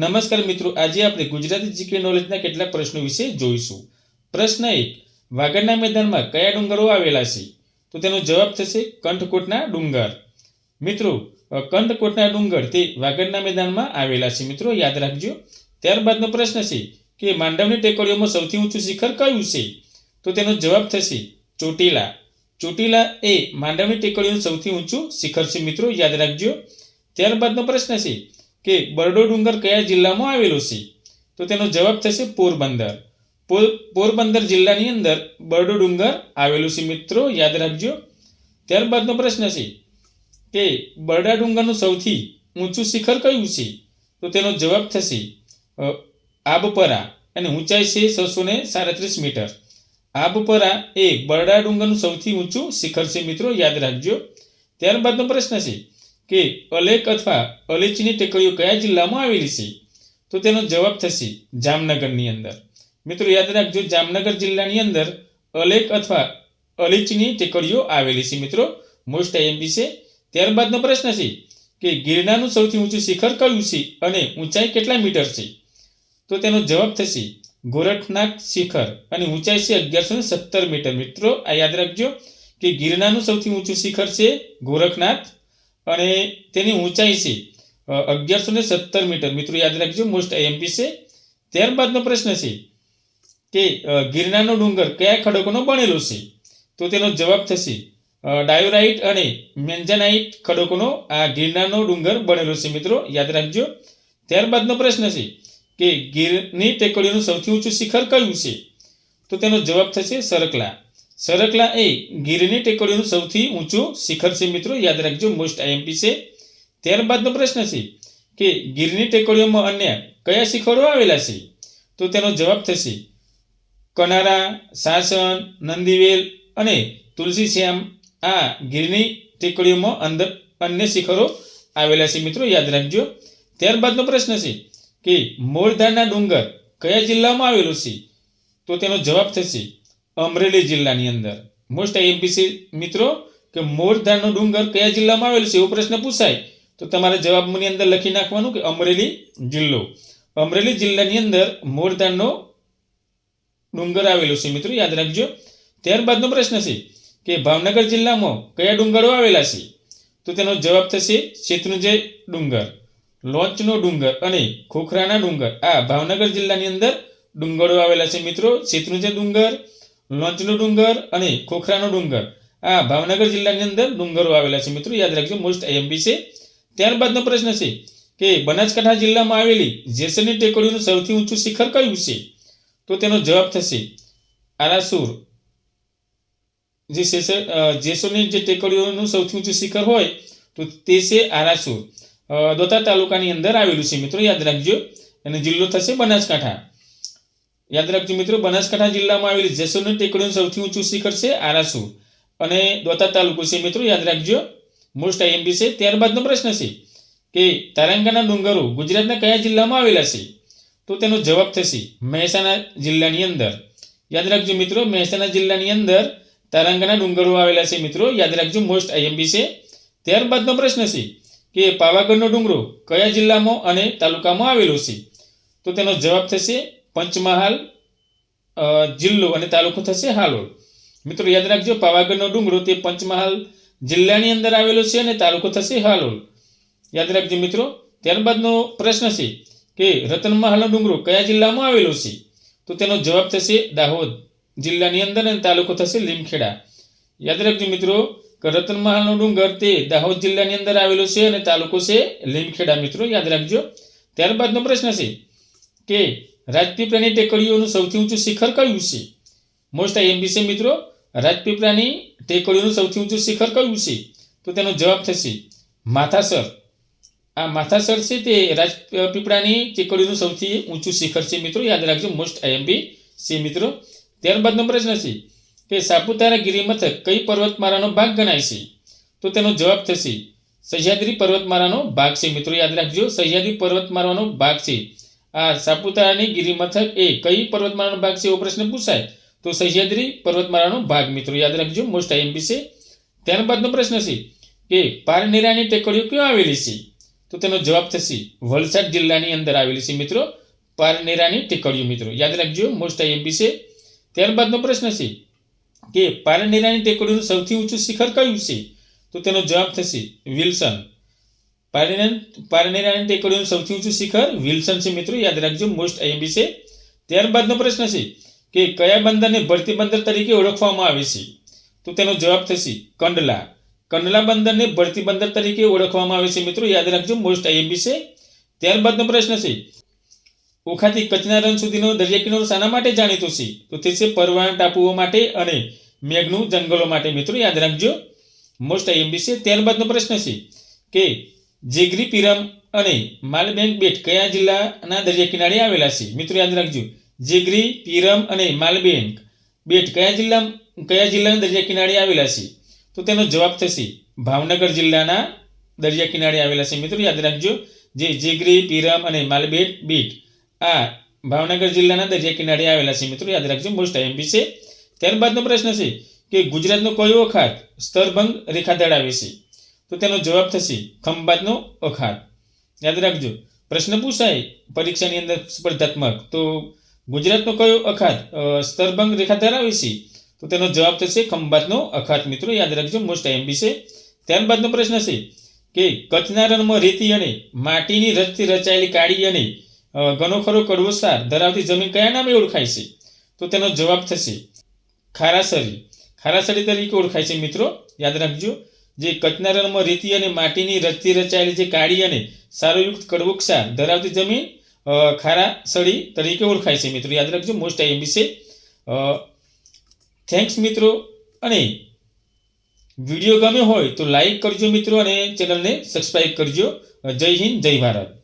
નમસ્કાર મિત્રો, આજે આપણે ગુજરાતી જીકે નોલેજના કેટલાક પ્રશ્નો વિશે જોઈશું. પ્રશ્ન એક વાગડના મેદાનમાં કયા ડુંગરો આવેલા છે? તો તેનો જવાબ થશે કંઠકોટના ડુંગર. મિત્રો કંઠકોટના ડુંગર તે વાગડના મેદાનમાં આવેલા છે. મિત્રો, યાદ રાખજો, ત્યારબાદનો પ્રશ્ન છે કે માંડવની ટેકરીઓમાં સૌથી ઊંચું શિખર કયું છે? તો તેનો જવાબ થશે ચોટીલા. ચોટીલા એ માંડવની ટેકરીઓનું સૌથી ઊંચું શિખર છે. મિત્રો, યાદ રાખજો. ત્યારબાદનો પ્રશ્ન છે કે બરડો ડુંગર કયા જિલ્લામાં આવેલો છે? તો તેનો જવાબ થશે પોરબંદર. પોર- પોરબંદર જિલ્લાની અંદર બરડો ડુંગર આવેલું છે મિત્રો, યાદ રાખજો. ત્યારબાદનો પ્રશ્ન છે કે બરડા ડુંગરનું સૌથી ઊંચું શિખર કયું છે? તો તેનો જવાબ થશે આબપરા, અને ઊંચાઈ છે છસો ને સાડત્રીસ મીટર. આબપરા એ બરડા ડુંગરનું સૌથી ઊંચું શિખર છે મિત્રો, યાદ રાખજો. ત્યારબાદનો પ્રશ્ન છે કે અલેક અથવા અલેચીની ટેકરીઓ કયા જિલ્લામાં આવેલી છે? તો તેનો જવાબ થશે જામનગરની અંદર. મિત્રો, યાદ રાખજો, જામનગર જિલ્લાની અંદર અલેક અથવા અલીચની ટેકરીઓ આવેલી છે. મિત્રો મોસ્ટ આઈએમપી છે. ત્યારબાદનો પ્રશ્ન છે કે ગિરનારનું સૌથી ઊંચું શિખર કયું છે અને ઊંચાઈ કેટલા મીટર છે? તો તેનો જવાબ થશે ગોરખનાથ શિખર અને ઊંચાઈ છે અગિયારસો સત્તર મીટર. મિત્રો, આ યાદ રાખજો કે ગિરનારનું સૌથી ઊંચું શિખર છે ગોરખનાથ અને તેની ઊંચાઈ છે અગિયારસો ને સત્તર મીટર. મિત્રો, યાદ રાખજો મોસ્ટ આઈએમપી છે. ત્યારબાદનો પ્રશ્ન છે કે ગિરનારનો ડુંગર કયા ખડકોનો બનેલો છે? તો તેનો જવાબ થશે ડાયોરાઇટ અને મેન્જાનાઇટ ખડકોનો આ ગિરનારનો ડુંગર બનેલો છે, મિત્રો. યાદ રાખજો. ત્યારબાદનો પ્રશ્ન છે કે, ગીરની ટેકડીનું સૌથી ઊંચું શિખર કયું છે? તો તેનો જવાબ થશે સરકલા. સરકલા એ ગીરની ટેકડીનું સૌથી ઊંચું શિખર છે મિત્રો. યાદ રાખજો મોસ્ટ આઈએમપી છે. ત્યારબાદનો પ્રશ્ન છે કે ગીરની ટેકડીઓમાં અન્ય કયા શિખરો આવેલા છે? તો તેનો જવાબ થશે કનારા, સાસણ, નંદીવેલ અને તુલસી શ્યામ આ ગીરની ટેકડીઓમાં અંદર અન્ય શિખરો આવેલા છે મિત્રો, યાદ રાખજો. ત્યારબાદનો પ્રશ્ન છે કે મોરધાના ડુંગર કયા જિલ્લામાં આવેલો છે? તો તેનો જવાબ થશે અમરેલી જિલ્લાની અંદર. મોસ્ટ આઈએમપી છે મિત્રો, કે મોરધાનો ડુંગર કયા જિલ્લામાં આવેલો છે, એવો પ્રશ્ન પૂછાય. તો તમારે જવાબની અંદર લખી નાખવાનું કે અમરેલી જિલ્લો. અમરેલી જિલ્લાની અંદર મોરધાનનો ડુંગર આવેલો છે મિત્રો, યાદ રાખજો. ત્યારબાદનો પ્રશ્ન છે કે ભાવનગર જિલ્લામાં કયા ડુંગરો આવેલા છે? તો તેનો જવાબ થશે શેત્રુંજય ડુંગર, લોંચનો ડુંગર અને ખોખરાના ડુંગર. આ ભાવનગર જિલ્લાની અંદર ડુંગરો આવેલા છે મિત્રો, શેત્રુંજય ડુંગર લોંચનો ડુંગર અને ખોખરાનો ડુંગર. આ ભાવનગર જિલ્લાની અંદર ડુંગરો આવેલા છે. મિત્રો, યાદ રાખજો મોસ્ટ આઈએમપી છે. ત્યારબાદનો પ્રશ્ન છે કે બનાસકાંઠા જિલ્લામાં આવેલી જેસરની ટેકડીનું સૌથી ઊંચું શિખર કયું છે? તો તેનો જવાબ થશે આરાસુર. જે જેસરની જે ટેકડીઓનું સૌથી ઊંચું શિખર હોય, તો તે છે આરાસુર. દોતા તાલુકાની અંદર આવેલું છે. મિત્રો, યાદ રાખજો. અને જિલ્લો થશે બનાસકાંઠા. યાદ રાખજો મિત્રો, બનાસકાંઠા જિલ્લામાં આવેલી જેસરની ટેકડીનું સૌથી ઊંચું શિખર છે આરાસુ. અને દોતા તાલુકો છે મિત્રો, યાદ રાખજો. મોસ્ટ આઈએમપી છે. ત્યારબાદનો પ્રશ્ન છે કે તારંગાના ડુંગરો ગુજરાતના કયા જિલ્લામાં આવેલા છે? તો તેનો જવાબ થશે મહેસાણા જિલ્લાની અંદર. યાદ રાખજો મિત્રો, મહેસાણા જિલ્લાની અંદર તારંગાના ડુંગરો આવેલા છે મિત્રો. યાદ રાખજો મોસ્ટ આઈએમપી છે. ત્યારબાદનો પ્રશ્ન છે કે પાવાગઢનો ડુંગરો કયા જિલ્લામાં અને તાલુકામાં આવેલો છે? તો તેનો જવાબ થશે પંચમહાલ જિલ્લો અને તાલુકો થશે હાલોલ. મિત્રો યાદ રાખજો, પાવાગઢનો ડુંગરો તે પંચમહાલ જિલ્લાની અંદર આવેલો છે અને તાલુકો થશે હાલોલ. યાદ રાખજો મિત્રો, ત્યારબાદનો પ્રશ્ન છે કે રતનમહાલનો ડુંગરો કયા જિલ્લામાં આવેલો છે? તો તેનો જવાબ થશે દાહોદ જિલ્લાની અંદર અને તાલુકો થશે લીમખેડા. યાદ રાખજો મિત્રો, કે રતનમહાલનો ડુંગર તે દાહોદ જિલ્લાની અંદર આવેલો છે અને તાલુકો છે લીમખેડા મિત્રો, યાદ રાખજો. ત્યારબાદનો પ્રશ્ન છે કે રાજપીપળાની ટેકડીઓનું સૌથી ઊંચું શિખર કયું છે? મોસ્ટ એમબીસી મિત્રો, રાજપીપળાની ટેકડીઓનું સૌથી ઊંચું શિખર કયું છે? તો તેનો જવાબ થશે માથાસર. આ માથાસર છે તે રાજપીપળાની ટેકડીઓનું સૌથી ઊંચું શિખર છે મિત્રો, યાદ રાખજો મોસ્ટ આઈએમબી છે મિત્રો. ત્યારબાદ નંબર પ્રશ્ન છે કે સાપુતારા ગિરિમથક કઈ પર્વતમાળાનો ભાગ ગણાય છે? તો તેનો જવાબ થશે સહ્યાદ્રી પર્વતમાળાનો ભાગ છે મિત્રો, યાદ રાખજો સહ્યાદ્રી પર્વતમાળાનો ભાગ છે. આ સાપુતારાની ગિરિમથક એ કઈ પર્વતમાળાનો ભાગ છે એવો પ્રશ્ન પૂછાય? તો સહ્યાદ્રી પર્વતમાળાનો ભાગ. મિત્રો, યાદ રાખજો મોસ્ટ આઈએમપી છે. ત્યારબાદનો પ્રશ્ન છે કે પારનેરાની ટેકરીઓ ક્યાં આવેલી છે? તો તેનો જવાબ થશે વલસાડ જિલ્લાની અંદર આવેલી છે, મિત્રો. પારનેરાની ટેકરીઓ, મિત્રો. યાદ રાખજો મોસ્ટ આઈએમપી છે. ત્યારબાદનો પ્રશ્ન છે કે પારનેરાની ટેકરીનું સૌથી ઊંચું શિખર કયું છે? તો તેનો જવાબ થશે વિલ્સન. પારનેરાની ટેકડીઓનું સૌથી ઊંચું શિખર વિલ્સન છે મિત્રો, યાદ રાખજો મોસ્ટ આઈએમપી છે. ત્યારબાદનો પ્રશ્ન છે કે કયા બંદરને ભરતી બંદર તરીકે ઓળખવામાં આવે છે? તો તેનો જવાબ થશે કંડલા. કંડલા બંદરને ભરતી બંદર તરીકે ઓળખવામાં આવે છે મિત્રો, યાદ રાખજો મોસ્ટ આઈએમપી છે. ત્યારબાદનો પ્રશ્ન છે ઓખાથી કચ્છના રણ સુધીનો દરિયા કિનારો શાના માટે જાણીતો છે? તો તે છે પરવાન ટાપુઓ માટે અને મેઘનું જંગલો માટે મિત્રો, યાદ રાખજો. મોસ્ટ આઈએમબી છે. ત્યારબાદનો પ્રશ્ન છે કે જેગરી પીરમ અને માલબેંક બેટ કયા જિલ્લાના દરિયા કિનારે આવેલા છે? મિત્રો યાદ રાખજો. જેગરી પીરમ અને માલબેંક બેટ કયા જિલ્લા, કયા જિલ્લાના દરિયા કિનારે આવેલા છે? તો તેનો જવાબ થશે ભાવનગર જિલ્લાના દરિયા કિનારે આવેલા છે. મિત્રો યાદ રાખજો જે જેગરી પીરમ અને માલબેટ બીટ આ ભાવનગર જિલ્લાના દરિયા કિનારે આવેલા છે. મિત્રો યાદ રાખજો મોસ્ટ આઈએમપી છે. ત્યારબાદનો પ્રશ્ન છે કે ગુજરાતનો કયો વખત સ્તરભંગ રેખા ધરાવે છે? તો તેનો જવાબ થશે ખંભાતનો અખાત. યાદ રાખજો, પ્રશ્ન પૂછાય પરીક્ષાની અંદર સ્પર્ધાત્મક. તો ગુજરાતનો કયો અખાત સ્તરભંગ રેખા ધરાવે છે? તો તેનો જવાબ થશે ખંભાતનો અખાત. મિત્રો, યાદ રાખજો મોસ્ટ એમબી છે. ત્યારબાદનો પ્રશ્ન છે કે કચ્છના રણમાં રેતી અને માટીની રચથી રચાયેલી કાળી અને ઘણો ખરો કડવો સાર ધરાવતી જમીન કયા નામે ઓળખાય છે? તો તેનો જવાબ થશે ખારાસરી. ખારાસરી તરીકે ઓળખાય છે મિત્રો, યાદ રાખજો. જે કચ્છના રણમાં રેતી અને માટીની રચતી રચાયેલી જે કાળી અને સારોયુક્ત કડવો ધરાવતી જમીન ખારા સળી તરીકે ઓળખાય છે. મિત્રો, યાદ રાખજો મોસ્ટ આઈએમબી છે. થેન્ક્સ મિત્રો, અને વીડિયો ગમે હોય તો લાઈક કરજો મિત્રો, અને ચેનલને સબસ્ક્રાઈબ કરજો. જય હિન્દ, જય ભારત.